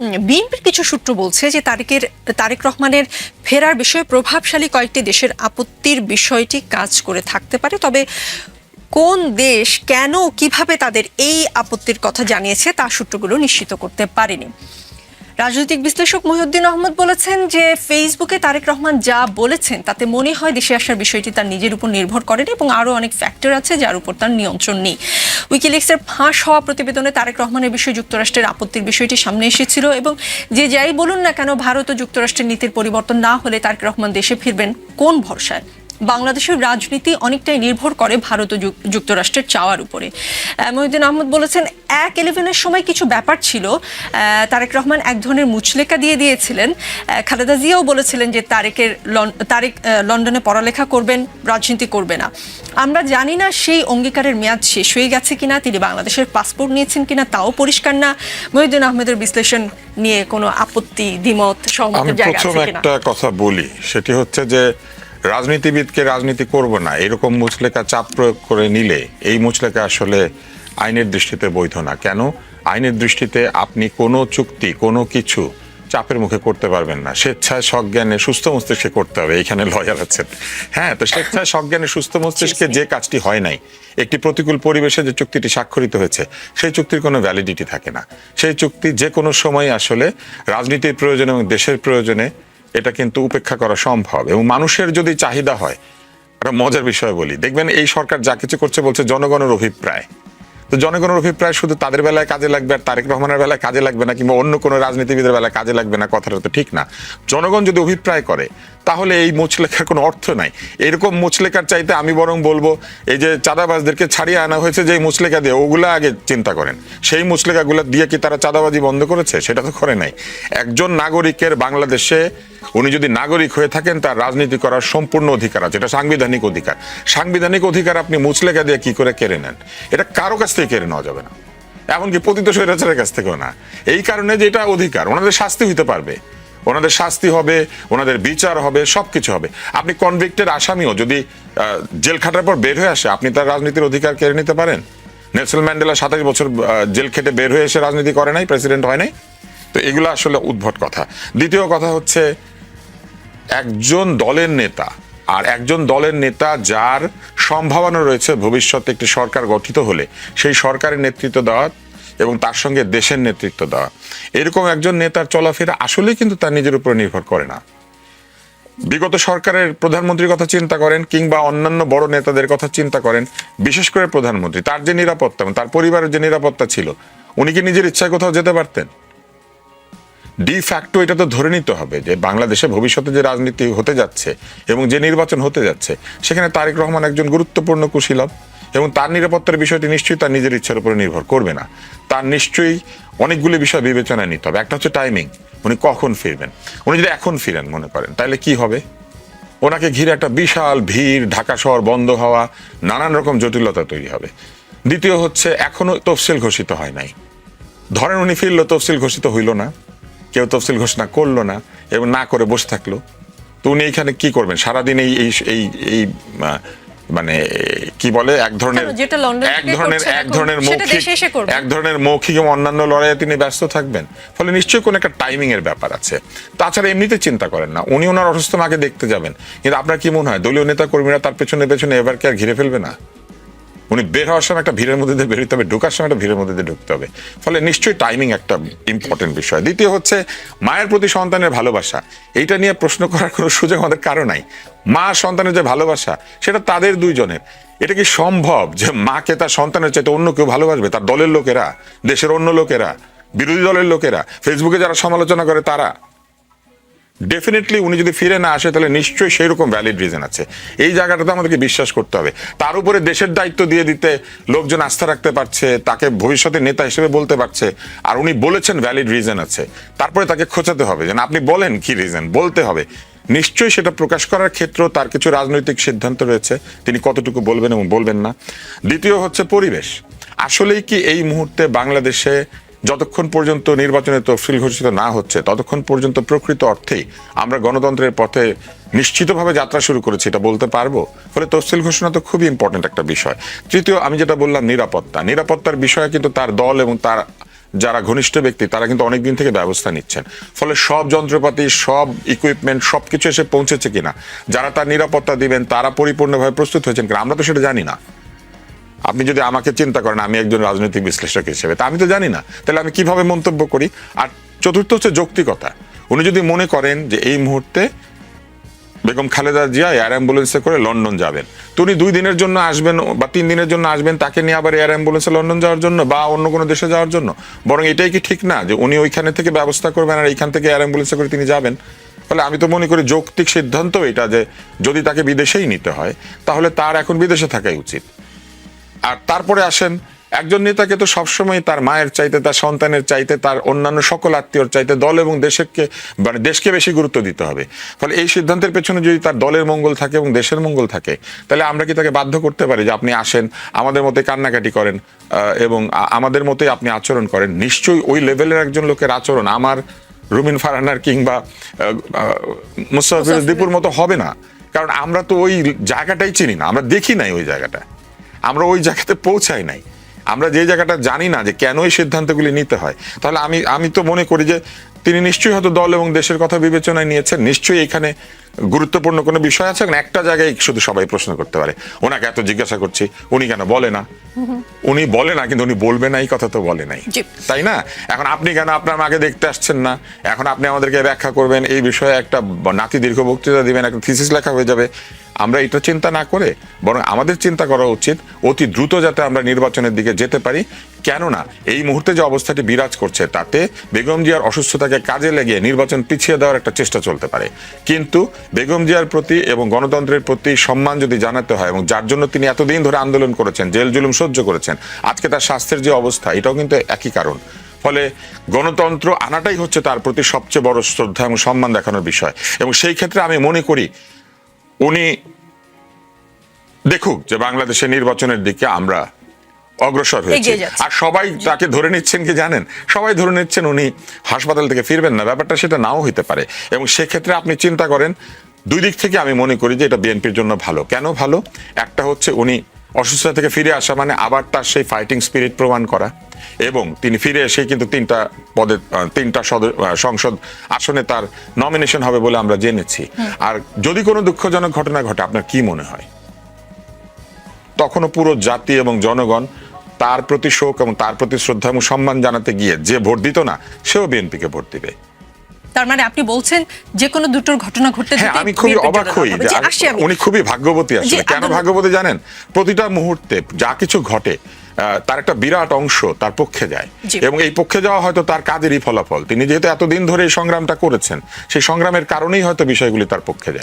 বিএনপির কিছু সূত্র বলছে যে তারেকের তারেক রহমানের ফেরার বিষয়ে প্রভাবশালী কয়েকটি দেশের আপত্তির বিষয়টি কাজ করে থাকতে পারে। তবে কোন দেশ, কেন কীভাবে তাদের এই আপত্তির কথা জানিয়েছে তা সূত্রগুলো নিশ্চিত করতে পারেনি। রাজনৈতিক বিশ্লেষক মহিউদ্দিন আহমদ বলেছেন যে ফেসবুকে তারেক রহমান যা বলেছেন, তাতে মনে হয় দেশে আসার বিষয়টি তার নিজের উপর নির্ভর করেনি এবং আরও অনেক ফ্যাক্টর আছে যার উপর তার নিয়ন্ত্রণ নেই। উইকিলিক্সের ফাঁস হওয়া প্রতিবেদনে তারেক রহমানের বিষয়ে যুক্তরাষ্ট্রের আপত্তির বিষয়টি সামনে এসেছিল এবং যে যাই বলুন না কেন, ভারত ও যুক্তরাষ্ট্রের নীতির পরিবর্তন না হলে তারেক রহমান দেশে ফিরবেন কোন ভরসায়? বাংলাদেশের রাজনীতি অনেকটাই নির্ভর করে ভারত ও যুক্তরাষ্ট্রের চাওয়ার উপরে। মহিউদ্দিন আহমদ বলেছেন এক ইলেভেনের সময় কিছু ব্যাপার ছিল। তারেক রহমান এক ধরনের মুচলেকা দিয়ে দিয়েছিলেন। খালেদা জিয়াও বলেছিলেন যে তারেকের তারেক লন্ডনে পড়ালেখা করবেন রাজনীতি করবে না। আমরা জানি না সেই অঙ্গীকারের মেয়াদ শেষ হয়ে গেছে কিনা তিনি বাংলাদেশের পাসপোর্ট নিয়েছেন কিনা তাও পরিষ্কার না। মহিউদ্দিন আহমেদের বিশ্লেষণ নিয়ে কোনো আপত্তি দ্বিমত আমি সহমতের জায়গা আছে কিনা? একটা কথা বলি সেটি হচ্ছে যে রাজনীতিবিদকে রাজনীতি করব না এরকম মুচলেকা চাপ প্রয়োগ করে নিলে এই মুচলেকা আসলে আইনের দৃষ্টিতে বৈধ না। কেন? আইনের দৃষ্টিতে আপনি কোনো চুক্তি কোনো কিছু চাপের মুখে করতে পারবেন না। স্বেচ্ছায় সজ্ঞানে সুস্থ মস্তিষ্কে করতে হবে এখানে লয়ার আছেন। হ্যাঁ তো স্বেচ্ছায় সজ্ঞানে সুস্থ মস্তিষ্কে যে কাজটি হয় নাই একটি প্রতিকূল পরিবেশে যে চুক্তিটি স্বাক্ষরিত হয়েছে সেই চুক্তির কোনো ভ্যালিডিটি থাকে না। সেই চুক্তি যে কোনো সময় আসলে রাজনীতির প্রয়োজনে এবং দেশের প্রয়োজনে এটা কিন্তু উপেক্ষা করা সম্ভব এবং মানুষের যদি চাহিদা হয়, একটা মজার বিষয় বলি। দেখবেন এই সরকার যা কিছু করছে বলছে জনগণের অভিপ্রায়। তো জনগণের অভিপ্রায় শুধু তাদের বেলায় কাজে লাগবে আর তারেক রহমানের বেলায় কাজে লাগবে না কিংবা অন্য কোনো রাজনীতিবিদের বেলায় কাজে লাগবে না, কথাটা তো ঠিক না। জনগণ যদি অভিপ্রায় করে, তাহলে এই মুচলেখার কোনো অর্থ নাই। এরকম মুচলেখার চাইতে আমি বরং বলব, এই যে চাঁদাবাজদেরকে ছাড়িয়ে আনা হয়েছে যে মুচলেখা দিয়ে, ওগুলা আগে চিন্তা করেন। সেই মুচলেখাগুলো দিয়ে কি তারা চাঁদাবাজি বন্ধ করেছে? সেটা তো করে নাই। একজন নাগরিকের বাংলাদেশে উনি যদি নাগরিক হয়ে থাকেন, তার রাজনীতি করার সম্পূর্ণ অধিকার আছে। এটা সাংবিধানিক অধিকার। সাংবিধানিক অধিকার আপনি মুচলেখা দিয়ে কি করে কেড়ে নেন? এটা কারও কাছ থেকে কেড়ে নেওয়া যাবে না। এমনকি পতিত স্বৈরাচারের কাছ থেকেও না। এই কারণে যে এটা অধিকার, ওনাদের শাস্তি হইতে পারবে। ওনাদের শাস্তি হবে, ওনাদের বিচার হবে, সবকিছু হবে। আপনি কনভিক্টের আসামিও, যদি জেল খাটার পর বের হয়ে আসে, আপনি তার রাজনীতির অধিকার কেড়ে নিতে পারেন? নেলসন ম্যান্ডেলা সাতাশ বছর জেল খেটে বের হয়ে এসে রাজনীতি করে নাই, প্রেসিডেন্ট হয় নাই? তো এগুলো আসলে উদ্ভট কথা। দ্বিতীয় কথা হচ্ছে, একজন দলের নেতা আর একজন দলের নেতা যার সম্ভাবনা রয়েছে ভবিষ্যতে একটি সরকার গঠিত হলে, সেই সরকারের নেতৃত্ব দেওয়া এবং তার সঙ্গে দেশের নেতৃত্ব দেওয়া। এরকম একজন নেতার চলাফেরা আসলেই কিন্তু তার নিজের উপর নির্ভর করে না। বিগত সরকারের প্রধানমন্ত্রীর কথা চিন্তা করেন কিংবা অন্যান্য বড় নেতাদের কথা চিন্তা করেন, বিশেষ করে প্রধানমন্ত্রী, তার যে নিরাপত্তা তার পরিবারের যে নিরাপত্তা ছিল, উনি কি নিজের ইচ্ছায় কোথাও যেতে পারতেন? ডি ফ্যাক্টো এটা তো ধরে নিতে হবে যে বাংলাদেশে ভবিষ্যতে যে রাজনীতি হতে যাচ্ছে এবং যে নির্বাচন হতে যাচ্ছে, সেখানে তারেক রহমান একজন গুরুত্বপূর্ণ কুশীলব এবং তার নিরাপত্তার বিষয়টি নিশ্চয়ই তার নিজের ইচ্ছার উপরে নির্ভর করবে না। তার নিশ্চয়ই অনেকগুলি বিষয় বিবেচনায় নিতে হবে। একটা হচ্ছে টাইমিং উনি কখন ফিরবেন? উনি যদি এখন ফিরেন মনে করেন, তাহলে কি হবে? ওনাকে ঘিরে একটা বিশাল ভিড়, ঢাকা শহর বন্ধ হওয়া, নানান রকম জটিলতা তৈরি হবে। দ্বিতীয় হচ্ছে, এখনও তফসিল ঘোষিত হয় নাই। ধরেন উনি ফিরলো, তফসিল ঘোষিত হইল না। কেউ তফসিল ঘোষণা করল না এবং না করে বসে থাকল তো উনি এখানে কি করবেন? সারাদিন এই এই এই মানে কি বলে এক ধরনের এক ধরনের এক ধরনের মৌখিক। এক ধরনের মৌখিক এবং অন্যান্য লড়াইয়ে তিনি ব্যস্ত থাকবেন। ফলে নিশ্চয়ই কোনো একটা টাইমিং এর ব্যাপার আছে। তাছাড়া এমনিতে চিন্তা করেন না। উনি ওনার অসুস্থ মাকে দেখতে যাবেন। কিন্তু আপনার কি মনে হয়? দলীয় নেতা কর্মীরা তার পেছনে পেছনে এবার কি আর ঘিরে ফেলবে না? উনি বের হওয়ার সময় একটা ভিড়ের মধ্যে দিয়ে বেরোতে হবে, ঢোকার সময় একটা ভিড়ের মধ্যে দিয়ে ঢুকতে হবে। ফলে নিশ্চয়ই টাইমিং একটা ইম্পর্টেন্ট বিষয়। দ্বিতীয় হচ্ছে, মায়ের প্রতি সন্তানের ভালোবাসা। এইটা নিয়ে প্রশ্ন করার কোনো সুযোগ আমাদের কারও নাই। মা সন্তানের যে ভালোবাসা, সেটা তাদের দুইজনের। এটা কি সম্ভব যে মাকে তার সন্তানের চাইতে অন্য কেউ ভালোবাসবে? তার দলের লোকেরা, দেশের অন্য লোকেরা, বিরোধী দলের লোকেরা ফেসবুকে যারা সমালোচনা করে তারা। ডেফিনেটলি উনি যদি ফিরে না আসে, তাহলে নিশ্চয়ই সেই রকম ভ্যালিড রিজন আছে। এই জায়গাটাতে আমাদেরকে বিশ্বাস করতে হবে। তার উপরে দেশের দায়িত্ব দিয়ে দিতে লোকজন আস্থা রাখতে পারছে, তাকে ভবিষ্যতে নেতা হিসেবে বলতে পারছে, আর উনি বলেছেন ভ্যালিড রিজন আছে। তারপরে তাকে খোঁচাতে হবে, যেন আপনি বলেন কি রিজন বলতে হবে। নিশ্চয়ই সেটা প্রকাশ করার ক্ষেত্রেও তার কিছু রাজনৈতিক সিদ্ধান্ত রয়েছে। তিনি কতটুকু বলবেন এবং বলবেন না। দ্বিতীয় হচ্ছে পরিবেশ। আসলেই কি এই মুহূর্তে বাংলাদেশে যতক্ষণ পর্যন্ত নির্বাচনের তফসিল ঘোষিত না হচ্ছে, ততক্ষণ পর্যন্ত প্রকৃত অর্থেই আমরা গণতন্ত্রের পথে নিশ্চিতভাবে যাত্রা শুরু করেছি, এটা বলতে পারব? ফলে তফসিল ঘোষণা তো খুবই ইম্পর্টেন্ট একটা বিষয়। তৃতীয়, আমি যেটা বললাম, নিরাপত্তা। নিরাপত্তার বিষয়ে কিন্তু তার দল এবং তার যারা ঘনিষ্ঠ ব্যক্তি, তারা কিন্তু অনেক দিন থেকে ব্যবস্থা নিচ্ছেন। ফলে সব যন্ত্রপাতি, সব ইকুইপমেন্ট সব কিছু এসে পৌঁছেছে কিনা, যারা তার নিরাপত্তা দিবেন, তারা পরিপূর্ণভাবে প্রস্তুত হয়েছেন কিনা, আমরা তো সেটা জানি না। আপনি যদি আমাকে চিন্তা করেন, আমি একজন রাজনৈতিক বিশ্লেষক হিসেবে, তা আমি তো জানি না। তাহলে আমি কীভাবে মন্তব্য করি? আর চতুর্থ হচ্ছে যৌক্তিকতা। উনি যদি মনে করেন যে এই মুহূর্তে বেগম খালেদা জিয়া এয়ার অ্যাম্বুলেন্সে করে লন্ডন যাবেন, তো উনি দুই দিনের জন্য আসবেন বা তিন দিনের জন্য আসবেন, তাকে নিয়ে আবার এয়ার অ্যাম্বুলেন্সে লন্ডন যাওয়ার জন্য বা অন্য কোনো দেশে যাওয়ার জন্য। বরং এটাই কি ঠিক না যে উনি ওইখানে থেকে ব্যবস্থা করবেন আর এইখান থেকে এয়ার অ্যাম্বুলেন্সে করে তিনি যাবেন? ফলে আমি তো মনে করি যৌক্তিক সিদ্ধান্ত এটা যে যদি তাকে বিদেশেই নিতে হয়, তাহলে তার এখন বিদেশে থাকাই উচিত। আর তারপরে আসেন একজন নেতাকে তো সবসময় তার মায়ের চাইতে তার সন্তানের চাইতে তার অন্যান্য সকল আত্মীয়র চাইতে দল এবং দেশকে মানে দেশকে বেশি গুরুত্ব দিতে হবে। ফলে এই সিদ্ধান্তের পেছনে যদি তার দলের মঙ্গল থাকে এবং দেশের মঙ্গল থাকে তাহলে আমরা কি তাকে বাধ্য করতে পারি যে আপনি আসেন আমাদের মতে কান্নাকাটি করেন এবং আমাদের মতে আপনি আচরণ করেন? নিশ্চয়ই ওই লেভেলের একজন লোকের আচরণ আমার রুমিন ফারানার কিংবা মুস্তাফিজ দীপুর মতো হবে না। কারণ আমরা তো ওই জায়গাটাই চিনি না আমরা দেখি নাই ওই জায়গাটা। আমরা ওই জায়গাতে পৌঁছাই নাই। আমরা যে জায়গাটা জানি না যে কেন এই সিদ্ধান্তগুলি নিতে হয়। তাহলে আমি আমি তো মনে করি যে তিনি নিশ্চয়ই হয়তো দল এবং দেশের কথা বিবেচনায় নিয়েছেন। নিশ্চয়ই এখানে গুরুত্বপূর্ণ কোনো বিষয় আছে। কারণ একটা জায়গায় শুধু সবাই প্রশ্ন করতে পারে। ওনাকে এত জিজ্ঞাসা করছি উনি কেন বলে না? উনি বলে না কিন্তু উনি বলবে না এই কথা তো বলে নাই। তাই না? এখন আপনি কেন আপনার মাকে দেখতে আসছেন না? এখন আপনি আমাদেরকে ব্যাখ্যা করবেন এই বিষয়ে একটা নাতি দীর্ঘ বক্তৃতা দিবেন একটা থিসিস লেখা হয়ে যাবে। আমরা এটা চিন্তা না করে বরং আমাদের চিন্তা করা উচিত অতি দ্রুত যাতে আমরা নির্বাচনের দিকে যেতে পারি। কেননা এই মুহূর্তে যে অবস্থাটি বিরাজ করছে, তাতে বেগম জিয়ার অসুস্থতাকে কাজে লাগিয়ে নির্বাচন পিছিয়ে দেওয়ার একটা চেষ্টা চলতে পারে। কিন্তু বেগম জিয়ার প্রতি এবং গণতন্ত্রের প্রতি সম্মান যদি জানাতে হয় এবং যার জন্য তিনি এতদিন ধরে আন্দোলন করেছেন, জেল জুলুম সহ্য করেছেন, আজকে তার স্বাস্থ্যের যে অবস্থা, এটাও কিন্তু একই কারণ। ফলে গণতন্ত্র আনাটাই হচ্ছে তার প্রতি সবচেয়ে বড় শ্রদ্ধা এবং সম্মান দেখানোর বিষয়। এবং সেই ক্ষেত্রে আমি মনে করি উনি দেখুক যে বাংলাদেশের নির্বাচনের দিকে আমরা অগ্রসর হয়েছে। আর সবাই তাকে ধরে নিচ্ছেন কি জানেন? সবাই ধরে নিচ্ছেন উনি হাসপাতাল থেকে ফিরবেন না ব্যাপারটা সেটা নাও হইতে পারে। এবং সেক্ষেত্রে আপনি চিন্তা করেন দুই দিক থেকে আমি মনে করি যে এটা বিএনপির জন্য ভালো। কেন ভালো? একটা হচ্ছে উনি অসুস্থতা থেকে ফিরে আসা মানে আবার তার সেই ফাইটিং স্পিরিট প্রমাণ করা। এবং তিনি ফিরে এসে কিন্তু তিনটা পদে তিনটা সংসদ আসনে তার নমিনেশন হবে বলে আমরা জেনেছি। আর যদি কোনো দুঃখজনক ঘটনা ঘটে আপনার কি মনে হয়? তখনও পুরো জাতি এবং জনগণ তার প্রতি শোক এবং তার প্রতি শ্রদ্ধা এবং সম্মান জানাতে গিয়ে যে ভোট দিত না সেও বিএনপিকে ভোট দিবে। তার মানে আপনি বলছেন যে কোনো দুটোর ঘটনা ঘটতে হ্যাঁ আমি খুবই অবাক হই। উনি খুবই ভাগ্যবতী আসলে। কেন ভাগ্যবতী জানেন? প্রতিটা মুহূর্তে যা কিছু ঘটে আহ, তার একটা বিরাট অংশ তার পক্ষে যায়। এবং এই পক্ষে যাওয়া হয়তো তার কাজেরই ফলাফল। তিনি যেহেতু এতদিন ধরে এই সংগ্রামটা করেছেন সেই সংগ্রামের কারণেই হয়তো বিষয়গুলি তার পক্ষে যায়।